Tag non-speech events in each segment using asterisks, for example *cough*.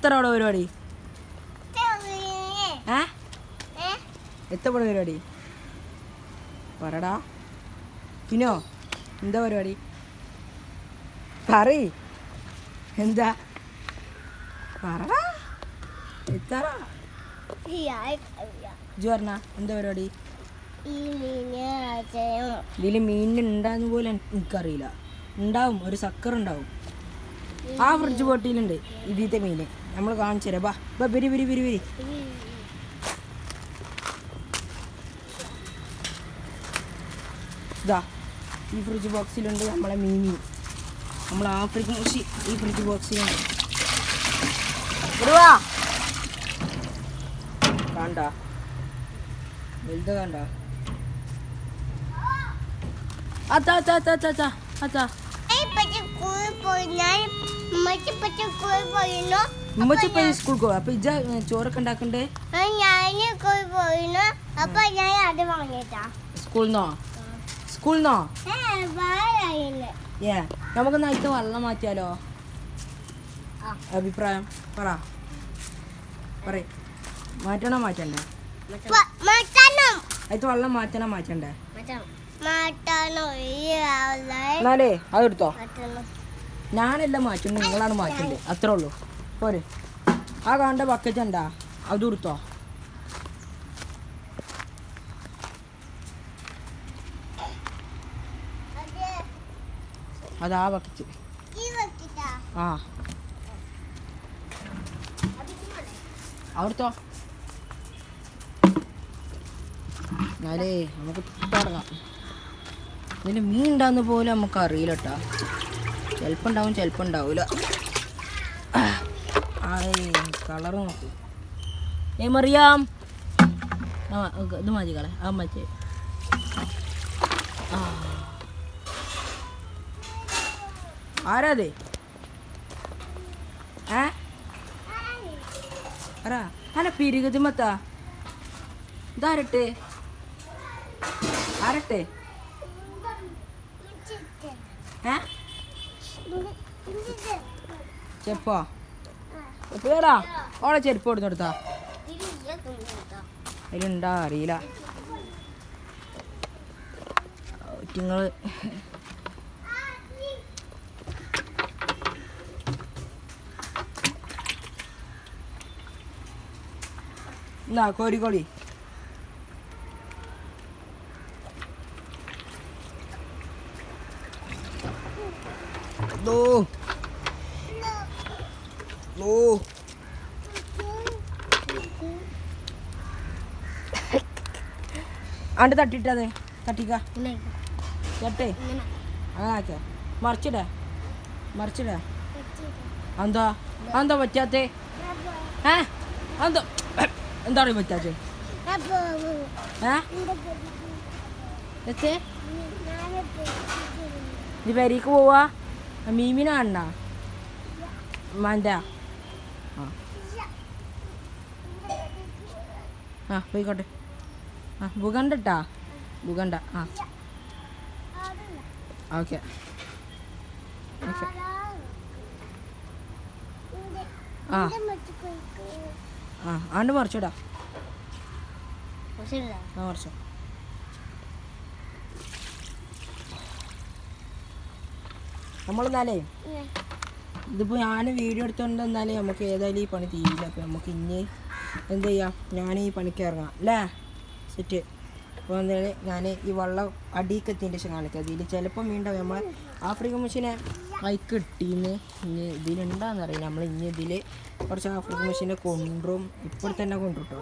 എത്ര പരിപാടി? ഏ? എത്ര പടം പരിപാടി? പറടാ. കിനോ എന്താ പരിപാടി? പറ എന്താ? പറടാ. എത്ര? എന്താ പരിപാടി? ഇതിൽ പോലും എനിക്കറിയില്ല. ഉണ്ടാവും ഒരു സക്കർ ഉണ്ടാവും ആ ഫ്രിഡ്ജ് പൊട്ടിയിലുണ്ട് ഇതിത്തെ മീന്. നമ്മൾ കാണിച്ചു തരാം ബാ ബാ വരി വരി വരി ഇതാ ഈ ഫ്രിഡ്ജ് ബോക്സിലുണ്ട് നമ്മളെ മീനി. നമ്മൾ ആഫ്രിക്കൻ കൃഷി ഈ ഫ്രിഡ്ജ് ബോക്സിലുണ്ട് ഇടുവാ. കണ്ട. വലുത് കണ്ട. അത്താ അത്താ അത്താ അത്താ അത്താ ഇപ്പൊ ഈ സ്കൂൾക്ക് പോവാ അപ്പൊ ഇജ ചോറൊക്കെ ഉണ്ടാക്കണ്ടേ? ഞാൻ കോഴി പോയിരുന്നു അപ്പൊ ഞാൻ അത് വാങ്ങിട്ടാ സ്കൂളിൽ നിന്നോ സ്കൂളിൽ നിന്നോ വേറെ ഏ നമുക്ക് നൈറ്റ് വെള്ളം മാറ്റിയാലോ? അഭിപ്രായം പറ. പറയ. മാറ്റണോ മാറ്റണ്ടേ? അതിന് വെള്ളം മാറ്റണോ മാറ്റണ്ടേ? എന്നാലേ അതെടുത്തോ. ഞാനെല്ലാം മാറ്റുന്നു നിങ്ങളാണ് മാറ്റണ്ടേ. അത്രേ ഉള്ളൂ. പോരെ. ആ കാണേണ്ട ബക്കറ്റ് ഉണ്ടാ? അത് എടുത്തോ അതാ ബക്കറ്റ് ആ? അവിടുത്തോ? എന്നാലേ നമുക്ക് തുടങ്ങാം ഇതിന് മീൻ ഉണ്ടാകുന്ന പോലും നമുക്ക് അറിയില്ല കേട്ടോ ചിലപ്പോൾ ഉണ്ടാവും ചിലപ്പോൾ ഉണ്ടാവില്ല കളർ നോക്ക് ഏ മറിയാം ആ ഇത് മതി കളെ ആ മറ്റേ ആരാതെ ഏ ആരാ അല്ല പിരികത് മത്ത ഇതാരട്ടെ ആരട്ടെ ഏ ചെപ്പോ ചെപ്പേടാ ഓളെ ചെരുപ്പ് കൊടുത്തെടുത്താ അതിലുണ്ടാ അറിയില്ല. നിങ്ങൾ എന്നാ കോരിക്കോളി ദോ. ദോ അണ്ട് തട്ടിട്ടതെ തട്ടിക്ക. തട്ടേ. അങ്ങനെ ആക്കിയ. മറിച്ചിടേ. മറിച്ചിടേ. എന്താ എന്താ പറ്റാത്തേ? ഏ? എന്താ എന്താണ് പറ്റാത്തേ? ഏ? ഇത് പെരീക്ക് പോവാ? മീമിനാണ മാന്റെ ആ. പോയിക്കോട്ടെ. ആ ഭൂഖണ്ഡ ഇട്ടാ? ബുഗണ്ട ആ. ഓക്കെ. ഓക്കെ. ആ. ആ ആണ്ട് മറിച്ചിടാ. ആ മറിച്ചോ. നമ്മളെന്നാലേ ഇതിപ്പോൾ ഞാൻ വീഡിയോ എടുത്തുകൊണ്ട് എന്നാലേ നമുക്ക് ഏതായാലും ഈ പണി തീരില്ല. അപ്പോൾ നമുക്ക് ഇനി എന്ത് ചെയ്യാം? ഞാൻ ഈ പണിക്ക് ഇറങ്ങാം. അല്ലേ? സെറ്റ് അപ്പോൾ എന്തായാലും ഞാൻ ഈ വെള്ളം അടിക്കെത്തിന്റെ ശേഷം കാണിക്കാം. ഇതിൽ ചിലപ്പോൾ വീണ്ടും നമ്മൾ ആഫ്രിക്കൻ മെഷീനെ അയക്ക് കിട്ടിയെന്ന് ഇനി ഇതിലുണ്ടാന്ന് അറിയില്ല. നമ്മൾ ഇനി ഇതിൽ കുറച്ച് ആഫ്രിക്കൻ മെഷീനെ കൊണ്ടും ഇപ്പോൾ തന്നെ കൊണ്ടുട്ടോ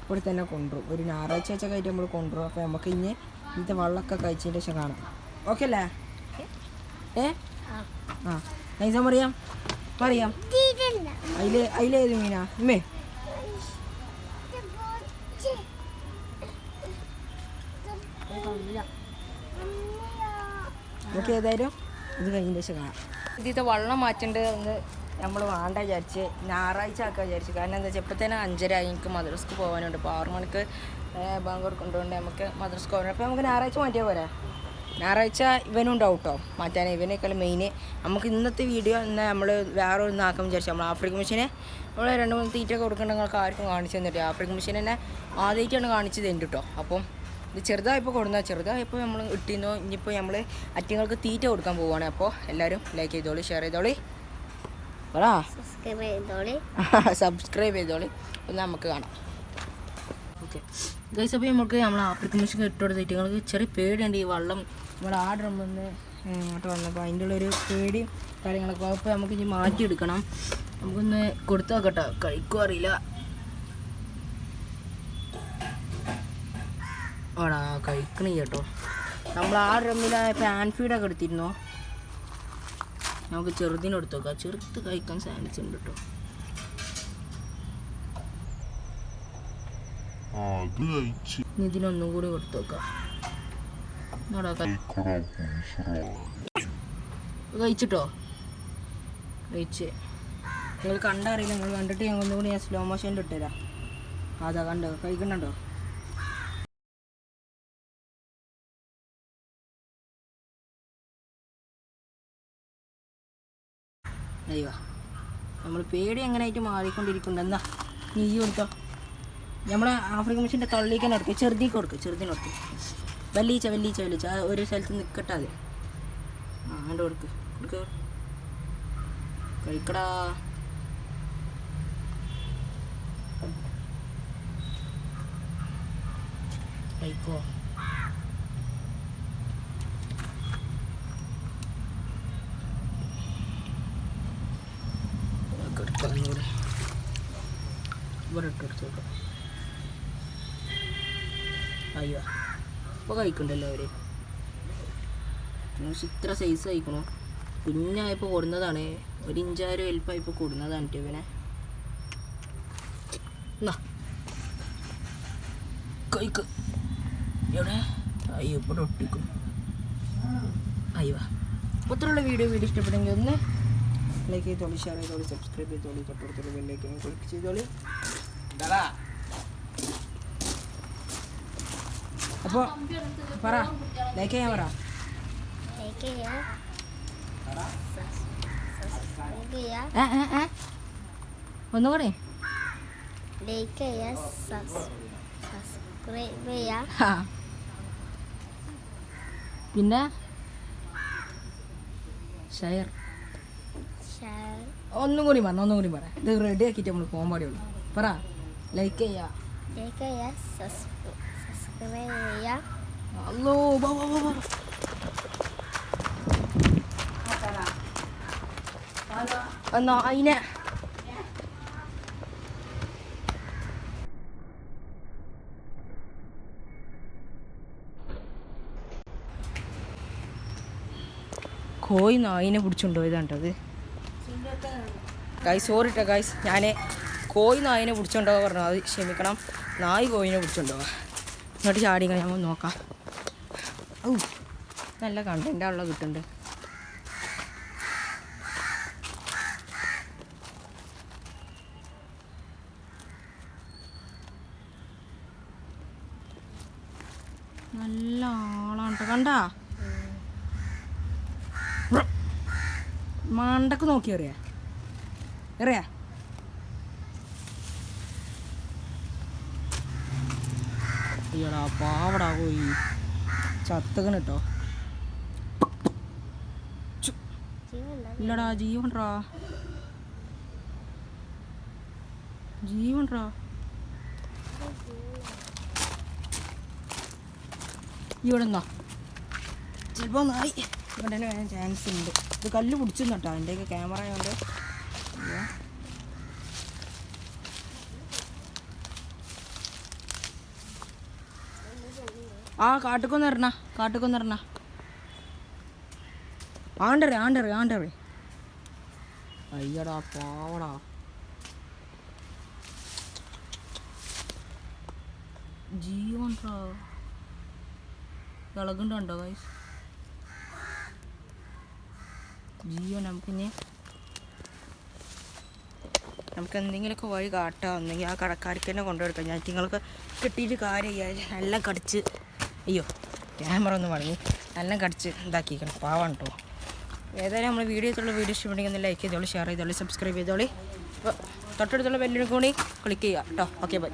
ഇപ്പോൾ തന്നെ കൊണ്ടുവരും ഒരു ഞായറാഴ്ച വെച്ചൊക്കെ ആയിട്ട് നമ്മൾ കൊണ്ടുവരും അപ്പോൾ നമുക്ക് ഇനി ഇത് വെള്ളമൊക്കെ കഴിച്ചതിന്റെ ശേഷം കാണാം. ഓക്കെ അല്ലേ? ഏ? ആ. നൈസ മറിയാം മറിയാം അതിൽ അതിലേത് മീനാ? ഇമ്മേ നമുക്ക് ഏതായാലും ഇത് കഴിഞ്ഞ ശേഷം കാണാം. ഇതിത്തെ വെള്ളം മാറ്റേണ്ടത് ഒന്ന് നമ്മൾ വേണ്ട വിചാരിച്ച് ഞായറാഴ്ച ആക്കാൻ വിചാരിച്ചു. കാരണം എന്താ വെച്ചാൽ ഇപ്പം തന്നെ അഞ്ചര എനിക്ക് മദ്രസ്ക്ക് പോകാനുണ്ട് അപ്പോൾ ആറ് മണിക്ക് ബാങ്ക് കൊടുക്കൊണ്ടുകൊണ്ട് നമുക്ക് മദ്രസ്ക്ക് പോകാനുണ്ട് അപ്പോൾ നമുക്ക് ഞായറാഴ്ച മാറ്റിയാൽ പോരാ? ഞായറാഴ്ച ഇവനും ഉണ്ടാവും കേട്ടോ മാറ്റാൻ ഇവനേക്കാൾ മെയിൻ നമുക്ക് ഇന്നത്തെ വീഡിയോ എന്നാൽ നമ്മൾ വേറെ ഒന്ന് ആക്കാൻ വിചാരിച്ചു. നമ്മൾ ആഫ്രിക്കൻ മെഷീനെ നമ്മൾ രണ്ട് മൂന്ന് തീറ്റ കൊടുക്കേണ്ട ആർക്കും കാണിച്ചു തന്നിട്ട് ആഫ്രിക്കൻ മെഷീൻ തന്നെ ആദ്യമായിട്ടാണ് കാണിച്ചു തരുന്നുണ്ട് കേട്ടോ അപ്പം ഇത് ചെറുതായപ്പോൾ കൊടുന്ന ചെറുതായപ്പോൾ നമ്മൾ ഇട്ടിരുന്നു. ഇനിയിപ്പോൾ നമ്മൾ അറ്റങ്ങൾക്ക് തീറ്റ കൊടുക്കാൻ പോവുകയാണ് അപ്പോൾ എല്ലാവരും ലൈക്ക് ചെയ്തോളി ഷെയർ ചെയ്തോളി. പറ. സബ്സ്ക്രൈബ് ചെയ്തോളി. *laughs* സബ്സ്ക്രൈബ് ചെയ്തോളി. ഒന്ന് നമുക്ക് കാണാം. ഓക്കെ ഗൈസ് അപ്പോൾ നമുക്ക് നമ്മൾ ആഫ്രിക്കൻ മെഷീൻ ഇട്ട് കൊടുത്തിട്ട് നിങ്ങൾക്ക് ചെറിയ പേടിയുണ്ട് ഈ വെള്ളം. നമ്മുടെ ആ ഡ്രമ്മിന്ന് ഇങ്ങോട്ട് വന്നപ്പോൾ അതിന്റെ ഉള്ളൊരു പേടിയും കാര്യങ്ങളൊക്കെ. അപ്പോൾ നമുക്ക് ഇനി മാറ്റിയെടുക്കണം. നമുക്കൊന്ന് കൊടുത്തു നോക്കട്ടെ. കഴിക്കും അറിയില്ല. ആടാ കഴിക്കണ കേട്ടോ. നമ്മൾ ആ ഡ്രമ്മിൽ പാൻ ഫീഡൊക്കെ എടുത്തിരുന്നോ? നമുക്ക് ചെറുതിനെടുത്തു നോക്കാം. ചെറുത്ത് കഴിക്കാൻ ഉണ്ട് കേട്ടോ. അത് കഴിച്ച് ഇതിനൊന്നും കൂടി കൊടുത്തു നോക്കാം കഴിച്ചിട്ടോ? കഴിച്ച്. നിങ്ങൾ കണ്ടറിയില്ല നിങ്ങൾ കണ്ടിട്ട് ഞാൻ ഒന്നുകൂടി ഞാൻ സ്ലോ മോഷനിൽ ഇട്ടുതരാം. അതാ കണ്ടോ കഴിക്കണുണ്ടോ അയ്യോ നമ്മൾ പേടി എങ്ങനെയായിട്ട് മാറിക്കൊണ്ടിരിക്കുന്നുണ്ട്. എന്നാ നീ കൊടുത്തോ. നമ്മളെ ആഫ്രിക്കൻ മെഷീന്റെ തള്ളിക്കാൻ എടുക്കുക ചെറുതിക്ക് കൊടുക്കുക ചെറുതിന് കൊടുക്കുക വല്ലീച്ച വല്ലീച്ച വല്ലീച്ച ഒരു സ്ഥലത്ത് നിൽക്കട്ടെ അത്. ആ അങ്ങോട്ട് കൊടുക്ക്. കൊടുക്ക. കഴിക്കടാ. കഴിക്കോ. ഇവിടെ ഇട്ട് അയ്യോ. ഇപ്പോൾ കഴിക്കണ്ടല്ലോ ന്യൂസ് ഇത്ര സൈസ് കഴിക്കണു. കുഞ്ഞായപ്പോൾ കൊടുന്നതാണ്. ഒരു ഇഞ്ചായിരം വലുപ്പമായപ്പോൾ കൊടുന്നതാണ് ഇവനെ. എന്നാ കഴിക്ക്. എവിടെ? അയ്യോ ഇപ്പോൾ ഒട്ടിക്കും. അയ്യോ. അപ്പോൾ ഇത്രയുള്ള വീഡിയോ വീഡിയോ ഇഷ്ടപ്പെട്ടെങ്കിൽ ഒന്ന് ലൈക്ക് ചെയ്തോളി ഷെയർ ചെയ്തോളി സബ്സ്ക്രൈബ് ചെയ്തോളി തൊട്ടടുത്തുള്ള ബെല്ലേക്ക് ക്ലിക്ക് ചെയ്തോളി. അപ്പോൾ പറ. ലൈക്ക് ചെയ്യാൻ പറ ഒന്നുകൂടി. ലൈക്ക് ചെയ്യാ സബ്സ്ക്രൈബ് ചെയ്യാ ആ. പിന്നെ? ഷെയർ. ഷെയർ. ഒന്നും കൂടി പറഞ്ഞ ഒന്നും കൂടി പറ. ഇത് റെഡി ആക്കിയിട്ട് നമ്മൾ പോകാൻ പാടിയുള്ളൂ. പറ. ലൈക്ക് ചെയ്യാ ലൈക്ക് ചെയ്യാ സബ്സ്ക്രൈബ് ചെയ്യാ അല്ലോ വാ, വാ, വാ, Ano ay na. കോയി നായിനെ പിടിച്ചുകൊണ്ടുപോയതാണ് അത്. ഗൈസ് സോറി കേട്ടോ ഗൈസ് ഞാൻ കോയി നായിനെ പിടിച്ചോണ്ടോ പറഞ്ഞു. അത് ക്ഷമിക്കണം. നായി കോയിനെ പിടിച്ചോണ്ടോ ഇങ്ങോട്ട് ചാടി ഞാൻ നോക്കാം. ഔ നല്ല കണ്ടന്റ് ആണല്ലോ കിട്ടുന്നുണ്ട് നല്ല ആളാണ് കണ്ടാ? മണ്ടക്ക് നോക്കിയറിയാ? എറിയാ അറിയാ? അയ്യടാ പാവടാ പോയി ചത്തകണ് കേട്ടോ ഇല്ലടാ ജീവൻറാ ജീവൻറാ ഇവിടെ നിന്നാ ചിലപ്പോൾ നായി ഇവിടെ ചാൻസ് ഉണ്ട്. ഇത് കല്ല് പിടിച്ചു കേട്ടോ. എന്റെയൊക്കെ ക്യാമറ ആയതുകൊണ്ട് ആ കാട്ടുക്കൊന്ന് ഇറണ കാട്ടുക്കൊന്ന് ഇറണ ആണ്ടറേ ആണ്ടറേ ആണ്ടറേ. അയ്യടാ പാവടാ. ജീവൻ ഇളകുണ്ടോ ഗൈസ് ജീവൻ നമുക്കിനി നമുക്ക് എന്തെങ്കിലുമൊക്കെ വഴി കാട്ടാം. ഒന്നെങ്കിൽ ആ കടക്കാർക്ക് തന്നെ കൊണ്ടുകൊടുക്കാം. ഞാൻ നിങ്ങൾക്ക് കിട്ടിയിട്ട് കാര്യമില്ല. എല്ലാം കടിച്ച് അയ്യോ ക്യാമറ ഒന്ന് മടങ്ങി. നല്ല കടിച്ച് ഇതാക്കിക്കണം പാവാണ് കേട്ടോ ഏതായാലും നമ്മൾ വീഡിയോത്തുള്ള വീഡിയോ ഇഷ്ടപ്പെടുന്നെങ്കിൽ ലൈക്ക് ചെയ്തോളൂ ഷെയർ ചെയ്തോളൂ സബ്സ്ക്രൈബ് ചെയ്തോളി. അപ്പോൾ തൊട്ടടുത്തുള്ള ബെല്ലിനും കൂടി ക്ലിക്ക് ചെയ്യുക കേട്ടോ ഓക്കെ ബൈ